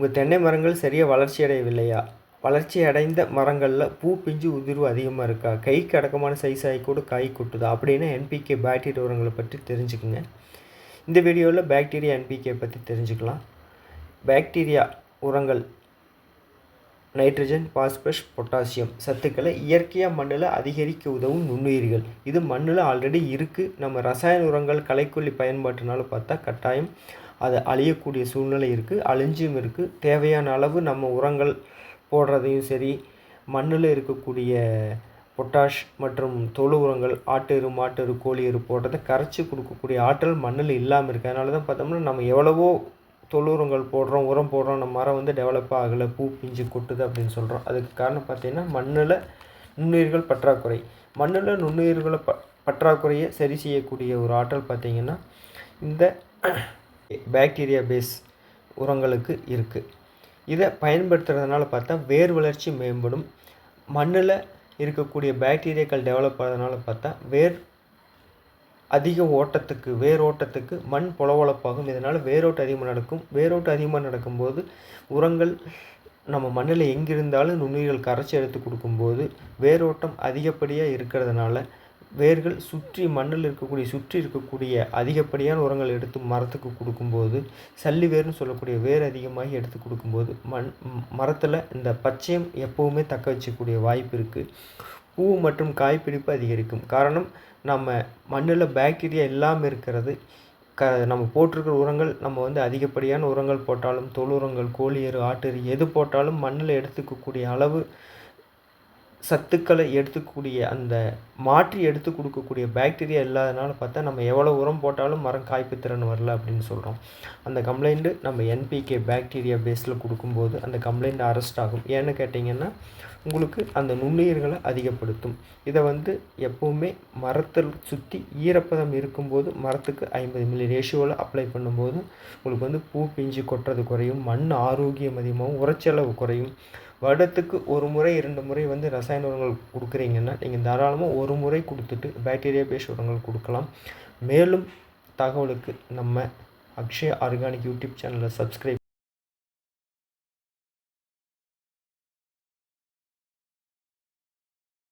உங்கள் தென்னை மரங்கள் சரியாக வளர்ச்சி அடையவில்லையா வளர்ச்சி அடைந்த மரங்களில் பூ பிஞ்சு உதிர்வு அதிகமாக இருக்கா? கைக்கு அடக்கமான சைஸ் ஆகி கூட காய் கொட்டுதா? அப்படின்னு என்பிகே பாக்டீரியா உரங்களை பற்றி தெரிஞ்சுக்குங்க. இந்த வீடியோவில் பாக்டீரியா என்பிகே பற்றி தெரிஞ்சுக்கலாம். பாக்டீரியா உரங்கள் நைட்ரஜன் பாஸ்பரஸ் பொட்டாசியம் சத்துக்களை இயற்கையாக மண்ணில் அதிகரிக்க உதவும் நுண்ணுயிர்கள். இது மண்ணில் ஆல்ரெடி இருக்குது நம்ம ரசாயன உரங்கள் களைக்கொல்லி பயன்பாட்டினால பார்த்தா கட்டாயம். அது அழியக்கூடிய சூழ்நிலை இருக்குது அழிஞ்சும் இருக்குது தேவையான அளவு நம்ம உரங்கள் போடுறதையும் சரி மண்ணில் இருக்கக்கூடிய பொட்டாஷ் மற்றும் தொழு உரங்கள் ஆட்டு மாட்டெரு மாட்டு கோழி எரு போடுறதை கரைச்சி கொடுக்கக்கூடிய ஆற்றல் மண்ணில் இல்லாமல் இருக்குது அதனால தான் பார்த்தோம்னா நம்ம எவ்வளவோ தொழு உரங்கள் போடுறோம் உரம் போடுறோம் நம்ம மரம் வந்து டெவலப் ஆகலை பூ பிஞ்சு கொட்டுது அப்படின்னு சொல்கிறோம் அதுக்கு காரணம் பார்த்திங்கன்னா மண்ணில் நுண்ணுயிர்கள் பற்றாக்குறை. மண்ணில் நுண்ணுயிர்களை ப பற்றாக்குறையை சரி செய்யக்கூடிய ஒரு ஆற்றல் பார்த்திங்கன்னா இந்த பேக்டீரியா பேஸ் உரங்களுக்கு இருக்குது இதை பயன்படுத்துறதுனால பார்த்தா வேர் வளர்ச்சி மேம்படும். மண்ணில் இருக்கக்கூடிய பேக்டீரியாக்கள் டெவலப் ஆகிறதுனால பார்த்தா வேர் அதிக ஓட்டத்துக்கு வேர் ஓட்டத்துக்கு மண் பொலவொலப்பாகும். இதனால் வேரோட்டு அதிகமாக நடக்கும். வேரோட்டு அதிகமாக நடக்கும்போது உரங்கள் நம்ம மண்ணில் எங்கிருந்தாலும் நுண்ணுயிர்கள் கரைச்சி எடுத்து கொடுக்கும்போது வேரோட்டம் அதிகப்படியாக இருக்கிறதுனால வேர்கள் சுற்றி மண்ணில் இருக்கக்கூடிய சுற்றி இருக்கக்கூடிய அதிகப்படியான உரங்கள் எடுத்து மரத்துக்கு கொடுக்கும்போது சல்லி வேர்னு சொல்லக்கூடிய வேர் அதிகமாகி எடுத்து கொடுக்கும்போது மண் மரத்தில் இந்த பச்சையம் எப்போவுமே தக்க வச்சக்கூடிய வாய்ப்பு இருக்குது பூ மற்றும் காய்ப்பிடிப்பு அதிகரிக்கும். காரணம் நம்ம மண்ணில் பாக்டீரியா இல்லாமல் இருக்கிறது. க நம்ம போட்டிருக்கிற உரங்கள் நம்ம வந்து அதிகப்படியான உரங்கள் போட்டாலும் தொழு உரங்கள் கோழி எரு ஆட்டு எது போட்டாலும் மண்ணில் எடுத்துக்கக்கூடிய அளவு சத்துக்களை எடுத்துக்கூடிய அந்த மாற்றி எடுத்து கொடுக்கக்கூடிய பாக்டீரியா இல்லாதனால பார்த்தா நம்ம எவ்வளோ உரம் போட்டாலும் மரம் காய்ப்பு திறன் வரல அப்படின்னு சொல்கிறோம் அந்த கம்ப்ளைண்ட்டு நம்ம என்பிகே பாக்டீரியா பேஸில் கொடுக்கும்போது அந்த கம்ப்ளைண்ட் அரெஸ்ட் ஆகும். ஏன்னு கேட்டிங்கன்னா உங்களுக்கு அந்த நுண்ணுயிர்களை அதிகப்படுத்தும். இதை வந்து எப்போவுமே மரத்தில் சுற்றி ஈரப்பதம் இருக்கும்போது மரத்துக்கு ஐம்பது மில்லி ரேஷியோவில் அப்ளை பண்ணும்போது உங்களுக்கு வந்து பூ பிஞ்சு கொட்டுறது குறையும். மண் ஆரோக்கியம் அதிகமாகவும் உரச்செலவு குறையும். வருடத்துக்கு ஒரு முறை இரண்டு முறை வந்து ரசாயன உரங்கள் கொடுக்குறீங்கன்னா நீங்கள் தாராளமாக ஒரு முறை கொடுத்துட்டு பேக்டீரியா பேஸ் உரங்கள் கொடுக்கலாம். மேலும் தகவலுக்கு நம்ம அக்ஷயா ஆர்கானிக் யூடியூப் சேனலை சப்ஸ்கிரைப்